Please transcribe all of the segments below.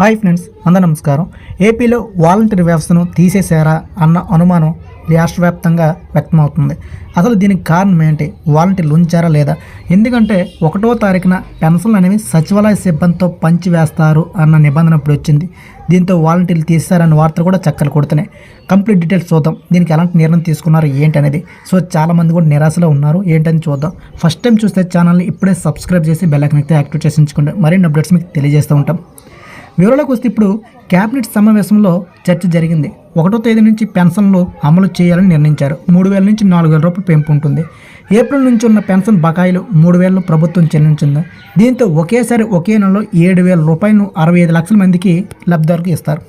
Hi friends అందరూ నమస్కారం. ఏపీలో వాలంటీర్ వ్యవస్థను తీసేశారా అన్న అనుమానం రాష్ట్ర వ్యాప్తంగా వ్యక్తమవుతుంది. అసలు దీనికి కారణం ఏంటి? వాలంటీర్లు ఉంచారా లేదా? ఎందుకంటే ఒకటో తారీఖున పెన్షన్లు అనేవి సచివాలయ సిబ్బందితో పంచి వేస్తారు అన్న నిబంధన ఇప్పుడు వచ్చింది. దీంతో వాలంటీర్లు తీస్తారన్న వార్తలు కూడా చక్కలు కొడుతున్నాయి. కంప్లీట్ డీటెయిల్స్ చూద్దాం. దీనికి ఎలాంటి నిర్ణయం తీసుకున్నారు? ఏంటి అనేది? సో చాలామంది కూడా నిరాశలో ఉన్నారు. ఏంటని చూద్దాం. ఫస్ట్ టైం చూస్తే ఛానల్ని ఇప్పుడే సబ్స్క్రైబ్ చేసి బెల్లైకన్ అయితే యాక్టివేట్ చేసి ఉంచుకోండి. మరిన్ని అప్డేట్స్ మీకు తెలియజేస్తూ ఉంటాం. వివరాలకు వస్తే ఇప్పుడు కేబినెట్ సమావేశంలో చర్చ జరిగింది. ఒకటో తేదీ నుంచి పెన్షన్లు అమలు చేయాలని నిర్ణయించారు. మూడు వేల నుంచి నాలుగు వేల రూపాయలు పెంపు ఉంటుంది. ఏప్రిల్ నుంచి ఉన్న పెన్షన్ బకాయిలు మూడు వేలను ప్రభుత్వం చెల్లించింది. దీంతో ఒకేసారి ఒకే నెలలో ఏడు వేల రూపాయలను అరవై ఐదు లక్షల మందికి లబ్ధిదారులకు ఇస్తారు.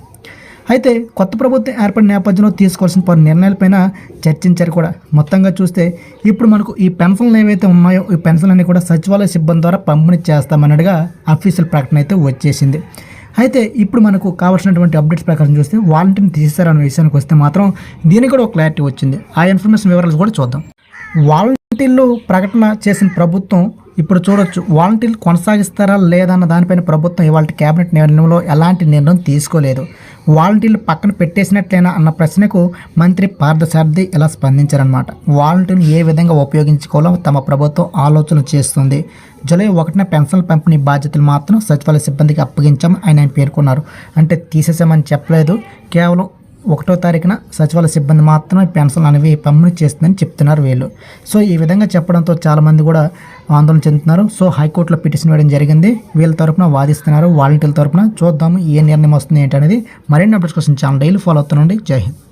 అయితే కొత్త ప్రభుత్వం ఏర్పడిన నేపథ్యంలో తీసుకోవాల్సిన పలు నిర్ణయాలపైన చర్చించారు కూడా. మొత్తంగా చూస్తే ఇప్పుడు మనకు ఈ పెన్షన్లు ఏవైతే ఉన్నాయో ఈ పెన్షన్లన్నీ కూడా సచివాలయ సిబ్బంది ద్వారా పంపిణీ చేస్తామన్నట్టుగా అఫీషియల్ ప్రకటన అయితే వచ్చేసింది. అయితే ఇప్పుడు మనకు కావాల్సినటువంటి అప్డేట్స్ ప్రకారం చూస్తే వాలంటీర్ని తీసేస్తారన్న విషయానికి వస్తే మాత్రం దీనికి కూడా ఒక క్లారిటీ వచ్చింది. ఆ ఇన్ఫర్మేషన్ వివరాలు కూడా చూద్దాం. వాలంటీర్లు ప్రకటన చేసిన ప్రభుత్వం ఇప్పుడు చూడొచ్చు. వాలంటీర్లు కొనసాగిస్తారా లేదన్న దానిపైన ప్రభుత్వం ఇవాళ కేబినెట్ నిర్ణయంలో ఎలాంటి నిర్ణయం తీసుకోలేదు. వాలంటీర్లు పక్కన పెట్టేసినట్లేనా అన్న ప్రశ్నకు మంత్రి పార్థసారథి ఇలా స్పందించారనమాట వాలంటీర్లు ఏ విధంగా ఉపయోగించుకోవాలో తమ ప్రభుత్వం ఆలోచన చేస్తుంది. జూలై ఒకటిన పెన్షన్ల పంపిణీ బాధ్యతలు మాత్రం సచివాలయ సిబ్బందికి అప్పగించామని ఆయన పేర్కొన్నారు. అంటే తీసేసామని చెప్పలేదు. కేవలం ఒకటో తారీఖున సచివాలయ సిబ్బంది మాత్రమే పెన్షన్లు అనేవి పంపిణీ చేస్తుందని చెప్తున్నారు వీళ్ళు. సో ఈ విధంగా చెప్పడంతో చాలామంది కూడా ఆందోళన చెందుతున్నారు. సో హైకోర్టులో పిటిషన్ వేయడం జరిగింది. వీళ్ళ తరపున వాదిస్తున్నారు. వాలంటీర్ల తరపున చూద్దాము ఏ నిర్ణయం వస్తుంది ఏంటనేది మరిన్ని అప్డేట్స్ కోసం ఛానల్ డైలీ ఫాలో అవుతుండండి. జై హింద్.